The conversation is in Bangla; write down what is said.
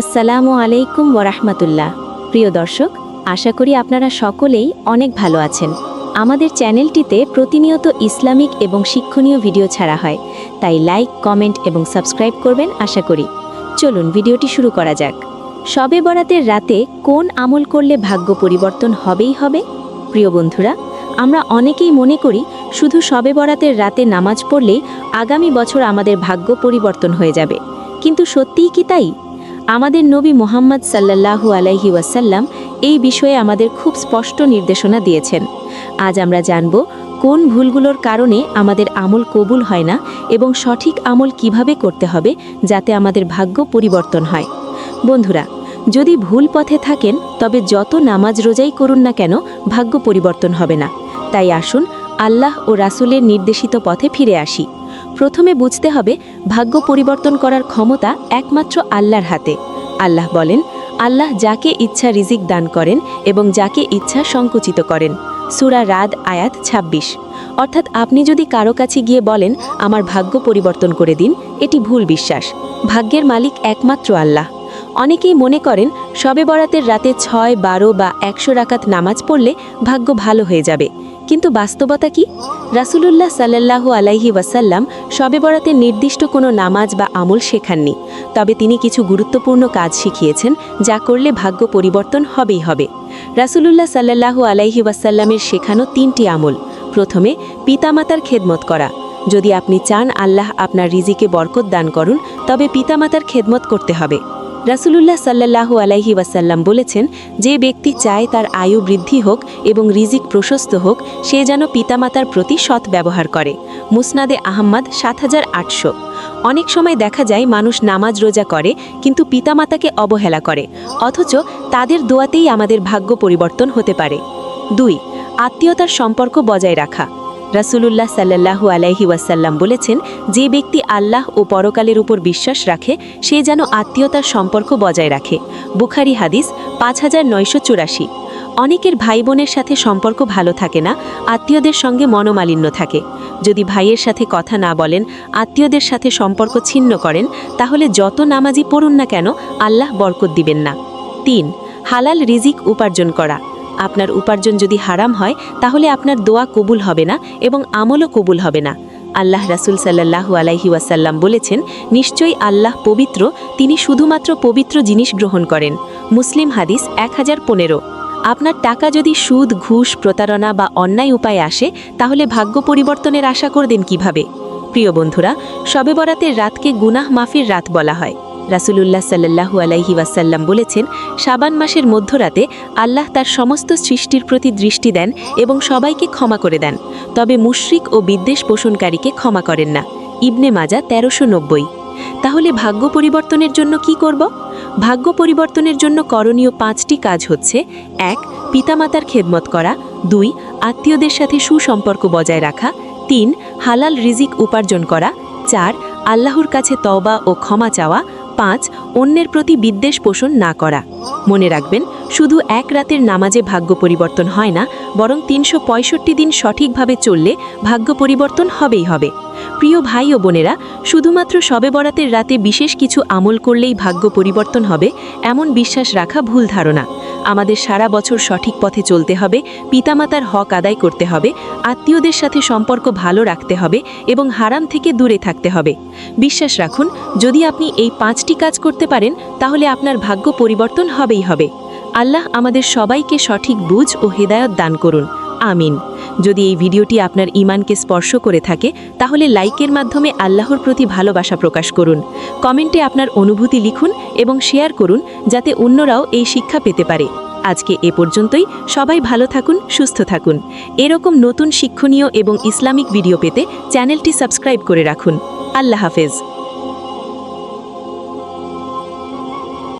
আসসালামু আলাইকুম ওরহমতুল্লাহ প্রিয় দর্শক, আশা করি আপনারা সকলেই অনেক ভালো আছেন। আমাদের চ্যানেলটিতে প্রতিনিয়ত ইসলামিক এবং শিক্ষণীয় ভিডিও ছাড়া হয়, তাই লাইক, কমেন্ট এবং সাবস্ক্রাইব করবেন আশা করি। চলুন ভিডিওটি শুরু করা যাক। শবে বরাতের রাতে কোন আমল করলে ভাগ্য পরিবর্তন হবেই হবে? প্রিয় বন্ধুরা, আমরা অনেকেই মনে করি শুধু শবে বরাতের রাতে নামাজ পড়লেই আগামী বছর আমাদের ভাগ্য পরিবর্তন হয়ে যাবে। কিন্তু সত্যিই কি তাই? আমাদের নবী মোহাম্মদ সাল্লাল্লাহু আলাইহি ওয়াসাল্লাম এই বিষয়ে আমাদের খুব স্পষ্ট নির্দেশনা দিয়েছেন। আজ আমরা জানব কোন ভুলগুলোর কারণে আমাদের আমল কবুল হয় না এবং সঠিক আমল কীভাবে করতে হবে যাতে আমাদের ভাগ্য পরিবর্তন হয়। বন্ধুরা, যদি ভুল পথে থাকেন, তবে যত নামাজ রোজাই করুন না কেন, ভাগ্য পরিবর্তন হবে না। তাই আসুন আল্লাহ ও রাসূলের নির্দেশিত পথে ফিরে আসি। প্রথমে বুঝতে হবে ভাগ্য পরিবর্তন করার ক্ষমতা একমাত্র আল্লাহর হাতে। আল্লাহ বলেন, আল্লাহ যাকে ইচ্ছা রিজিক দান করেন এবং যাকে ইচ্ছা সংকুচিত করেন। সুরা রাদ আয়াত ২৬ অর্থাৎ আপনি যদি কারও কাছে গিয়ে বলেন, আমার ভাগ্য পরিবর্তন করে দিন এটি ভুল বিশ্বাস। ভাগ্যের মালিক একমাত্র আল্লাহ। অনেকেই মনে করেন শবে বরাতের রাতে ছয়, বারো বা একশো রাকাত নামাজ পড়লে ভাগ্য ভালো হয়ে যাবে। কিন্তু বাস্তবতা কি? রাসুলুল্লাহ সাল্লাল্লাহু আলাইহি ওয়াসাল্লাম শবে বরাতে নির্দিষ্ট কোনো নামাজ বা আমল শেখাননি। তবে তিনি কিছু গুরুত্বপূর্ণ কাজ শিখিয়েছেন, যা করলে ভাগ্য পরিবর্তন হবেই হবে। রাসুলুল্লাহ সাল্লাল্লাহু আলাইহি ওয়াসাল্লামের শেখানো তিনটি আমল। প্রথমে, পিতামাতার খেদমত করা। যদি আপনি চান আল্লাহ আপনার রিজিকে বরকত দান করুন, তবে পিতামাতার খেদমত করতে হবে। রাসুলুল্লাহ সাল্লাল্লাহু আলাইহি ওয়াসাল্লাম বলেছেন, যে ব্যক্তি চায় তার আয়ু বৃদ্ধি হোক এবং রিজিক প্রশস্ত হোক, সে যেন পিতামাতার প্রতি সৎ ব্যবহার করে। মুসনাদে আহম্মদ সাত হাজার আটশো। অনেক সময় দেখা যায় মানুষ নামাজ রোজা করে, কিন্তু পিতামাতাকে অবহেলা করে, অথচ তাদের দোয়াতেই আমাদের ভাগ্য পরিবর্তন হতে পারে। দুই, আত্মীয়তার সম্পর্ক বজায় রাখা। রাসুলুল্লাহ সাল্লাহু আলাইহি ওয়াসাল্লাম বলেছেন, যে ব্যক্তি আল্লাহ ও পরকালের উপর বিশ্বাস রাখে, সে যেন আত্মীয়তার সম্পর্ক বজায় রাখে। বুখারি হাদিস পাঁচ হাজার নয়শো চুরাশি। অনেকের ভাই বোনের সাথে সম্পর্ক ভালো থাকে না, আত্মীয়দের সঙ্গে মনোমালিন্য থাকে। যদি ভাইয়ের সাথে কথা না বলেন, আত্মীয়দের সাথে সম্পর্ক ছিন্ন করেন, তাহলে যত নামাজি পড়ুন না কেন, আল্লাহ বরকত দিবেন না। তিন, হালাল রিজিক উপার্জন করা। আপনার উপার্জন যদি হারাম হয়, তাহলে আপনার দোয়া কবুল হবে না এবং আমলও কবুল হবে না। আল্লাহ রাসুল সাল্লাহু আলাইহি ওয়াসাল্লাম বলেছেন, নিশ্চয়ই আল্লাহ পবিত্র, তিনি শুধুমাত্র পবিত্র জিনিস গ্রহণ করেন। মুসলিম হাদিস এক হাজার পনেরো। আপনার টাকা যদি সুদ, ঘুষ, প্রতারণা বা অন্যায় উপায়ে আসে, তাহলে ভাগ্য পরিবর্তনের আশা করবেন কীভাবে? প্রিয় বন্ধুরা শবে বরাতের রাতকে গুনাহ মাফির রাত বলা হয়। রাসুলুল্লাহ সাল্লাহু আলাইহি ওয়াসাল্লাম বলেছেন, শাবান মাসের মধ্যরাতে আল্লাহ তার সমস্ত সৃষ্টির প্রতি দৃষ্টি দেন এবং সবাইকে ক্ষমা করে দেন। তবে মুশরিক ও বিদ্বেষ পোষণকারীকে ক্ষমা করেন না। ইবনে মাজা তেরোশো নব্বই। তাহলে ভাগ্য পরিবর্তনের জন্য কি করব? ভাগ্য পরিবর্তনের জন্য করণীয় পাঁচটি কাজ হচ্ছে, এক, পিতামাতার খেদমত করা, দুই, আত্মীয়দের সাথে সুসম্পর্ক বজায় রাখা, তিন, হালাল রিজিক উপার্জন করা, চার, আল্লাহর কাছে তওবা ও ক্ষমা চাওয়া পাঁচ অন্যের প্রতি বিদ্বেষ পোষণ না করা। মনে রাখবেন, শুধু এক রাতের নামাজে ভাগ্য পরিবর্তন হয় না, বরং তিনশো পঁয়ষট্টি দিন সঠিকভাবে চললে ভাগ্য পরিবর্তন হবেই হবে। প্রিয় ভাই ও বোনেরা, শুধুমাত্র সবে বরাতের রাতে বিশেষ কিছু আমল করলেই ভাগ্য পরিবর্তন হবে, এমন বিশ্বাস রাখা ভুল ধারণা। আমাদের সারা বছর সঠিক পথে চলতে হবে, পিতামাতার হক আদায় করতে হবে, আত্মীয়দের সাথে সম্পর্ক ভালো রাখতে হবে এবং হারাম থেকে দূরে থাকতে হবে। বিশ্বাস রাখুন, যদি আপনি এই পাঁচটি কাজ করতে পারেন, তাহলে আপনার ভাগ্য পরিবর্তন হবেই হবে। আল্লাহ আমাদের সবাইকে সঠিক বুঝ ও হেদায়ত দান করুন। আমিন। যদি এই ভিডিওটি আপনার ইমানকে স্পর্শ করে থাকে, তাহলে লাইকের মাধ্যমে আল্লাহর প্রতি ভালোবাসা প্রকাশ করুন। কমেন্টে আপনার অনুভূতি লিখুন এবং শেয়ার করুন, যাতে অন্যরাও এই শিক্ষা পেতে পারে। আজকে এ পর্যন্তই। সবাই ভালো থাকুন, সুস্থ থাকুন। এরকম নতুন শিক্ষণীয় এবং ইসলামিক ভিডিও পেতে চ্যানেলটি সাবস্ক্রাইব করে রাখুন। আল্লাহ হাফেজ।